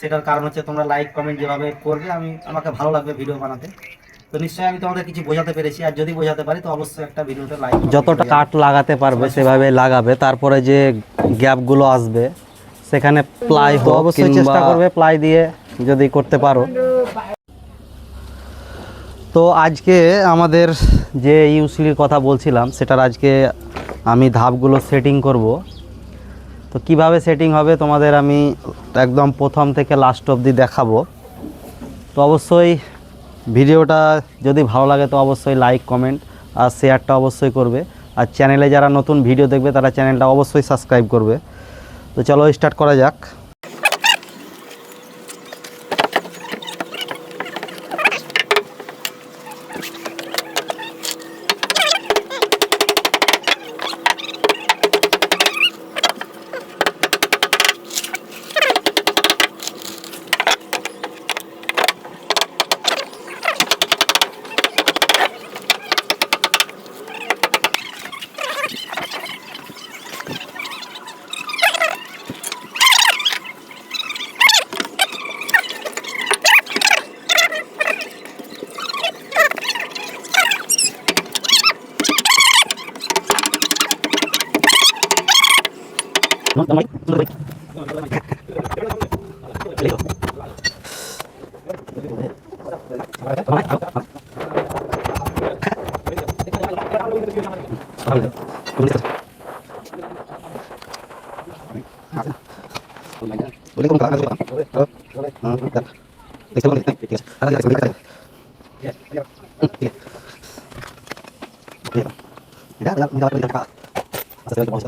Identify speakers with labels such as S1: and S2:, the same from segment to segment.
S1: সেটার কারণ হচ্ছে তোমরা লাইক কমেন্ট যেভাবে করবে আমি আমাকে ভালো লাগবে ভিডিও বানাতে। তো নিশ্চয়ই আমি তোমাদের কিছু বোঝাতে পেরেছি আর যদি বোঝাতে পারি তো অবশ্যই একটা ভিডিওতে লাইক
S2: যতটা কাঠ লাগাতে পারবে সেভাবে লাগাবে তারপরে যে গ্যাপগুলো আসবে সেখানে প্লাই হোক অবশ্যই চেষ্টা করবে প্লাই দিয়ে যদি করতে পারো। তো আজকে আমাদের যে ইউসিলির কথা বলছিলাম সেটার আজকে আমি ধাপগুলো সেটিং করব। তো কীভাবে সেটিং হবে তোমাদের আমি একদম প্রথম থেকে লাস্ট অবধি দেখাবো। তো অবশ্যই ভিডিওটা যদি ভালো লাগে তো অবশ্যই লাইক কমেন্ট আর শেয়ারটা অবশ্যই করবে। আর চ্যানেলে যারা নতুন ভিডিও দেখবে তারা চ্যানেলটা অবশ্যই সাবস্ক্রাইব করবে। তো চলো স্টার্ট করা যাক। Tidak,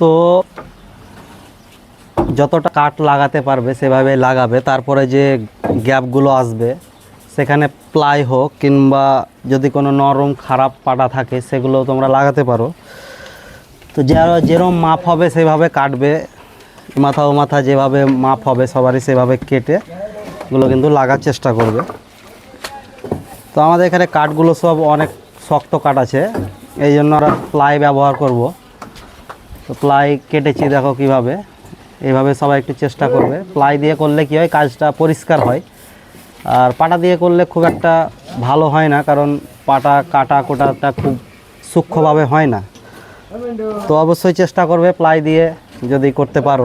S2: তো যতটা কাঠ লাগাতে পারবে সেভাবে লাগাবে, তারপরে যে গ্যাপগুলো আসবে, সেখানে প্লাই হোক কিংবা যদি কোনো নরম খারাপ পাটা থাকে, সেগুলো তোমরা লাগাতে পারো। তো যারা যেরকম মাপ হবে সেভাবে কাটবে, মাথা ও মাথা যেভাবে মাপ হবে, সবারই সেভাবে কেটে এগুলো কিন্তু লাগার চেষ্টা করবে। তো আমাদের এখানে কাঠগুলো সব অনেক শক্ত কাঠ আছে, এই জন্য আমরা প্লাই ব্যবহার করব। তো প্লাই কেটেছি দেখো কীভাবে, এইভাবে সবাই একটু চেষ্টা করবে। প্লাই দিয়ে করলে কি হয়, কাজটা পরিষ্কার হয়। আর পাটা দিয়ে করলে খুব একটা ভালো হয় না, কারণ পাটা কাটা কোটাটা খুব সূক্ষ্মভাবে হয় না। তো অবশ্যই চেষ্টা করবে প্লাই দিয়ে যদি করতে পারো।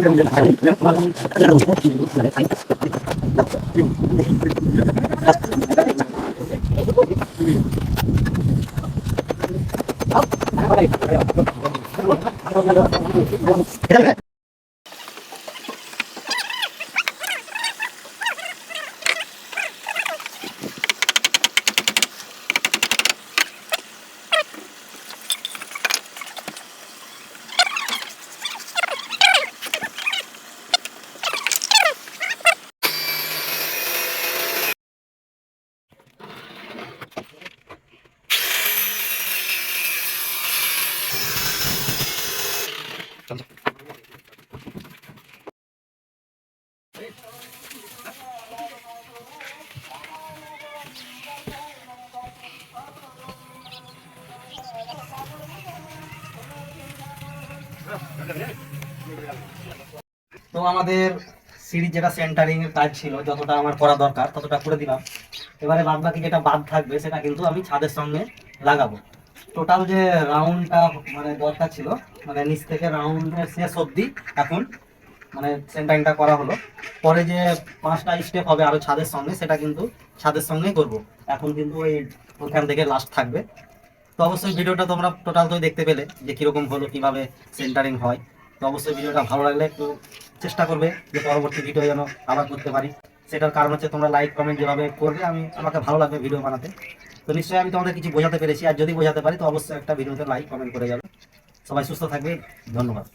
S2: Get out of here. তো আমাদের সিরিজ যেটা সেন্টারিং এর কাজ ছিল, যতটা আমার করা দরকার, ততটা করে দিলাম। এবারে বাদ বাকি যেটা বাদ থাকবে, সেটা কিন্তু আমি ছাদের সঙ্গে লাগাবো। টোটাল যে রাউন্ডটা মানে দরকার ছিল মানে নিচ থেকে রাউন্ডের শেষ অবধি এখন মানে সেন্টারিংটা করা হলো। পরে যে পাঁচটা স্টেপ হবে আরও ছাদের সঙ্গে সেটা কিন্তু ছাদের সঙ্গেই করব। এখন কিন্তু ওই ওখান থেকে লাস্ট থাকবে। তো অবশ্যই ভিডিওটা তোমরা টোটাল তো দেখতে পেলে, যে কীরকম হলো, কীভাবে সেন্টারিং হয়। তো অবশ্যই ভিডিওটা ভালো লাগলে একটু চেষ্টা করবে যে পরবর্তী ভিডিও যেন আবার করতে পারি। সেটার কারণ হচ্ছে তোমরা লাইক কমেন্ট যেভাবে করবে, আমি, আমাকে ভালো লাগবে ভিডিও বানাতে। তো নিশ্চয়ই আমি তোমাদের কিছু বোঝাতে পেরেছি, আর যদি বোঝাতে পারি, তো অবশ্যই একটা ভিডিওতে লাইক কমেন্ট করে যাবে। সবাই সুস্থ থাকবে, ধন্যবাদ।